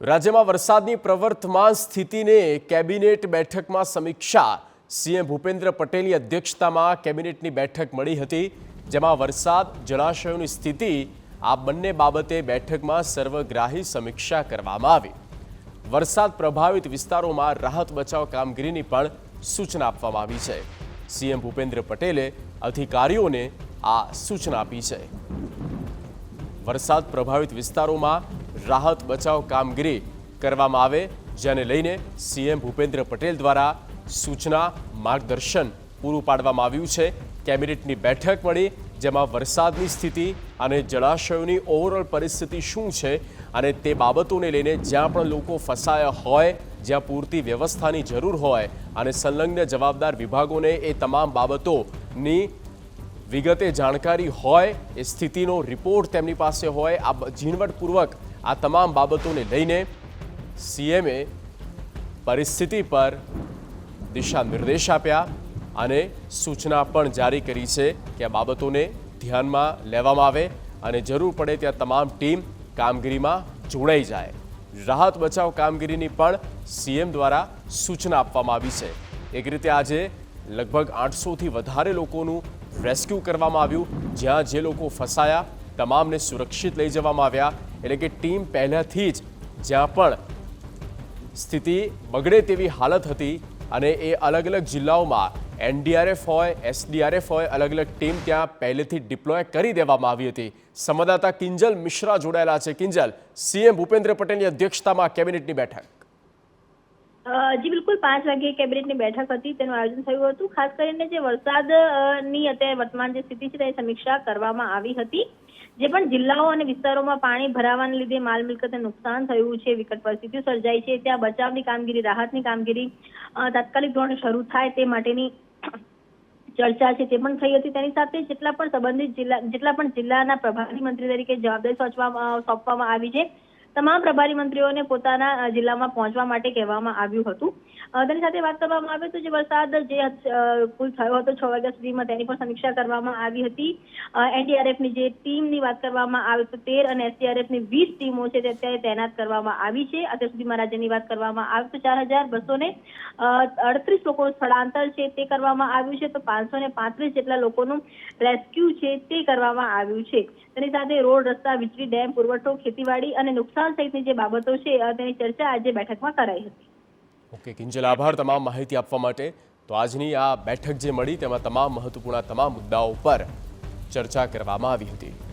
રાજ્યમાં વરસાદની પ્રવર્તમાન સ્થિતિને કેબિનેટ બેઠકમાં સમીક્ષા. સીએમ ભૂપેન્દ્ર પટેલની અધ્યક્ષતામાં કેબિનેટની બેઠક મળી હતી, જેમાં વરસાદ, જળાશયોની સ્થિતિ, આ બંને બાબતે બેઠકમાં સર્વગ્રાહી સમીક્ષા કરવામાં આવી. વરસાદ પ્રભાવિત વિસ્તારોમાં રાહત બચાવ કામગીરીની પણ સૂચના આપવામાં આવી છે. સીએમ ભૂપેન્દ્ર પટેલે અધિકારીઓને આ સૂચના આપી છે. વરસાદ પ્રભાવિત વિસ્તારોમાં રાહત બચાવ કામગીરી કરવામાં આવે, જેને લઈને સીએમ ભૂપેન્દ્ર પટેલ દ્વારા સૂચના માર્ગદર્શન પૂરું પાડવામાં આવ્યું છે. કેબિનેટની બેઠક મળી, જેમાં વરસાદની સ્થિતિ અને જળાશયોની ઓવરઓલ પરિસ્થિતિ શું છે અને તે બાબતોને લઈને જ્યાં પણ લોકો ફસાયા હોય, જ્યાં પૂરતી વ્યવસ્થાની જરૂર હોય અને સંલગ્ન જવાબદાર વિભાગોને એ તમામ બાબતોની વિગતે જાણકારી હોય, એ સ્થિતિનો રિપોર્ટ તેમની પાસે હોય, આ ઝીણવટપૂર્વક આ તમામ બાબતોને લઈને સીએમએ પરિસ્થિતિ પર દિશા નિર્દેશ આપ્યા અને સૂચના પણ જારી કરી છે કે આ બાબતોને ધ્યાનમાં લેવામાં આવે અને જરૂર પડે ત્યાં તમામ ટીમ કામગીરીમાં જોડાઈ જાય. રાહત બચાવ કામગીરીની પણ સીએમ દ્વારા સૂચના આપવામાં આવી છે. એક રીતે આજે લગભગ આઠસોથી વધારે લોકોનું રેસ્ક્યુ કરવામાં આવ્યું, જ્યાં જે લોકો ફસાયા, તમામને સુરક્ષિત લઈ જવામાં આવ્યા એટલે કે ટીમ પહેલાંથી જ જ્યાં પણ સ્થિતિ બગડે તેવી હાલત હતી અને એ અલગ અલગ જિલ્લાઓમાં એનડીઆરએફ હોય, એસડીઆરએફ હોય, અલગ અલગ ટીમ ત્યાં પહેલેથી ડિપ્લોય કરી દેવામાં આવી હતી. સંવાદદાતા કિંજલ મિશ્રા જોડાયેલા છે. કિંજલ, સીએમ ભૂપેન્દ્ર પટેલની અધ્યક્ષતામાં કેબિનેટની બેઠક. જી, બિલકુલ, પાંચ વાગ્યે કેબિનેટની બેઠક હતી, તેનું આયોજન થયું હતું. ખાસ કરીને જે વરસાદની અત્યારે વર્તમાન જે સ્થિતિ છે તેની સમીક્ષા કરવામાં આવી હતી. જે પણ જિલ્લાઓ અને વિસ્તારોમાં પાણી ભરાવાને લીધે માલ મિલકતને નુકસાન થયું છે, વિકટ પરિસ્થિતિ સર્જાઈ છે, ત્યાં બચાવની કામગીરી, રાહતની કામગીરી તાત્કાલિક ધોરણે શરૂ થાય તે માટેની ચર્ચા છે તે પણ થઈ હતી. તેની સાથે જેટલા પણ સંબંધિત જિલ્લા, જેટલા પણ જિલ્લાના પ્રભારી મંત્રી તરીકે જવાબદારી સોંપવામાં આવી છે તમામ પ્રભારી મંત્રીઓને પોતાના જિલ્લામાં પહોંચવા માટે કહેવામાં આવ્યું હતું. તેની સાથે વાત કરવામાં આવે તો જે વરસાદ જે કુલ થયો હતો છ વાગ્યા સુધીમાં તેની પણ સમીક્ષા કરવામાં આવી હતી. એનડીઆરએફની જે ટીમની વાત કરવામાં આવે તો તેર અને એસડીઆરએફની વીસ ટીમો છે તે અત્યારે તૈનાત કરવામાં આવી છે. અત્યાર સુધીમાં રાજ્યની વાત કરવામાં આવે તો ચાર હજાર બસો ને અડત્રીસ લોકો સ્થળાંતર છે તે કરવામાં આવ્યું છે તો પાંચસો ને પાંત્રીસ જેટલા લોકોનું રેસ્ક્યુ છે તે કરવામાં આવ્યું છે. તેની સાથે રોડ રસ્તા, વીજળી ડેમ, પુરવઠો, ખેતીવાડી અને નુકસાન સહિતની જે બાબતો છે તેની ચર્ચા આજે બેઠકમાં કરાઈ હતી. ઓકે, કિંજલ આભાર તમામ માહિતી આપવા માટે. તો આજની આ બેઠક જે મળી તેમાં તમામ મહત્વપૂર્ણ તમામ મુદ્દાઓ પર ચર્ચા કરવામાં આવી હતી.